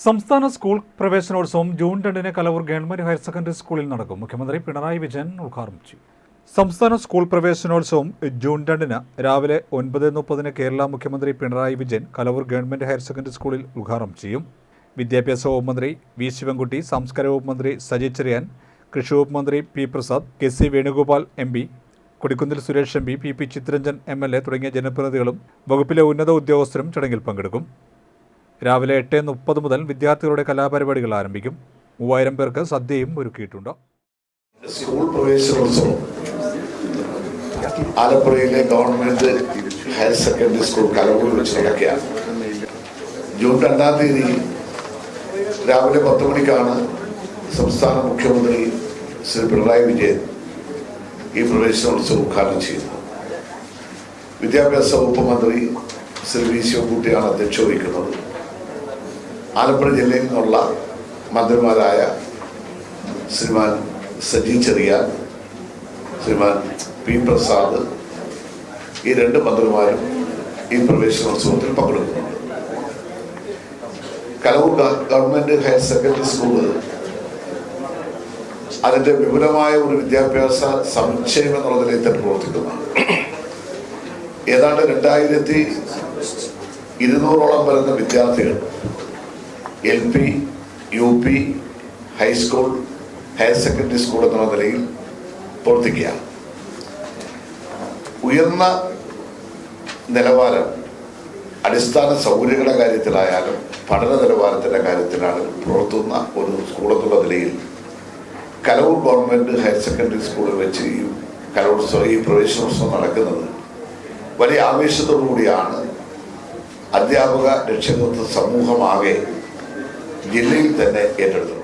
സംസ്ഥാന സ്കൂൾ പ്രവേശനോത്സവം ജൂൺ രണ്ടിന് കലവൂർ ഗവൺമെന്റ് ഹയർ സെക്കൻഡറി സ്കൂളിൽ നടക്കും. മുഖ്യമന്ത്രി പിണറായി വിജയൻ ഉദ്ഘാടനം ചെയ്യും. സംസ്ഥാന സ്കൂൾ പ്രവേശനോത്സവം ജൂൺ രണ്ടിന് രാവിലെ ഒൻപത് മുപ്പതിന് കേരള മുഖ്യമന്ത്രി Pinarayi Vijayan Kalavoor government higher secondary സ്കൂളിൽ ഉദ്ഘാടനം ചെയ്യും. വിദ്യാഭ്യാസ വകുപ്പ് മന്ത്രി വി ശിവൻകുട്ടി സംസ്കാര വകുപ്പ് മന്ത്രി സജി ചെറിയാൻ കൃഷി വകുപ്പ് മന്ത്രി P Prasad K C Venugopal M P Kodikunnil Suresh M P P P M L A തുടങ്ങിയ ജനപ്രതിനിധികളും വകുപ്പിലെ ഉന്നത ഉദ്യോഗസ്ഥരും ചടങ്ങിൽ പങ്കെടുക്കും. രാവിലെ എട്ട് മുപ്പത് മുതൽ വിദ്യാർത്ഥികളുടെ കലാപരിപാടികൾ ആരംഭിക്കും. മൂവായിരം പേർക്ക് സദ്യയും ഒരുക്കിയിട്ടുണ്ട്. സ്കൂൾ പ്രവേശനോത്സവം. ആലപ്പുഴയിലെ government higher secondary school Kalavoor വെച്ച് നടക്കുകയാണ്. ജൂൺ രണ്ടാം തീയതി രാവിലെ പത്ത് മണിക്കാണ് സംസ്ഥാന മുഖ്യമന്ത്രി ശ്രീ പിണറായി വിജയൻ ഈ പ്രവേശനോത്സവം ഉദ്ഘാടനം ചെയ്യുന്നത്. വിദ്യാഭ്യാസ വകുപ്പ് മന്ത്രി ശ്രീ വി ശിവൻകുട്ടിയാണ് അധ്യക്ഷ വഹിക്കുന്നത്. ആലപ്പുഴ ജില്ലയിൽ നിന്നുള്ള മന്ത്രിമാരായ ശ്രീമാൻ സജി ചെറിയാൻ ശ്രീമാൻ പി പ്രസാദ് ഈ രണ്ട് മന്ത്രിമാരും ഈ പ്രവേശനോത്സവത്തിൽ പങ്കെടുക്കുന്നുണ്ട്. Kalavoor government higher secondary school അതിന്റെ വിപുലമായ ഒരു വിദ്യാഭ്യാസ സമുച്ചയം എന്നുള്ള നിലയിൽ തന്നെ പ്രവർത്തിക്കുന്നതാണ് ഏതാണ്ട് രണ്ടായിരത്തി ഇരുന്നൂറോളം വരുന്ന വിദ്യാർത്ഥികൾ L P U P high school higher secondary school എന്നുള്ള നിലയിൽ പ്രവർത്തിക്കുകയാണ് ഉയർന്ന നിലവാരം അടിസ്ഥാന സൗകര്യങ്ങളുടെ കാര്യത്തിലായാലും പഠന നിലവാരത്തിന്റെ കാര്യത്തിലാണ് പുലർത്തുന്ന ഒരു സ്കൂൾ എന്നുള്ള നിലയിൽ കലവൂർ ഗവൺമെന്റ് ഹയർ സെക്കൻഡറി സ്കൂളിൽ വെച്ച് ഈ കലോത്സവം ഈ പ്രവേശനോത്സവം നടക്കുന്നത് വലിയ ആവേശത്തോടു കൂടിയാണ് അധ്യാപക രക്ഷകത്വ സമൂഹമാകെ ജില്ലയിൽ തന്നെ ഏറ്റെടുത്തിട്ടുണ്ട്.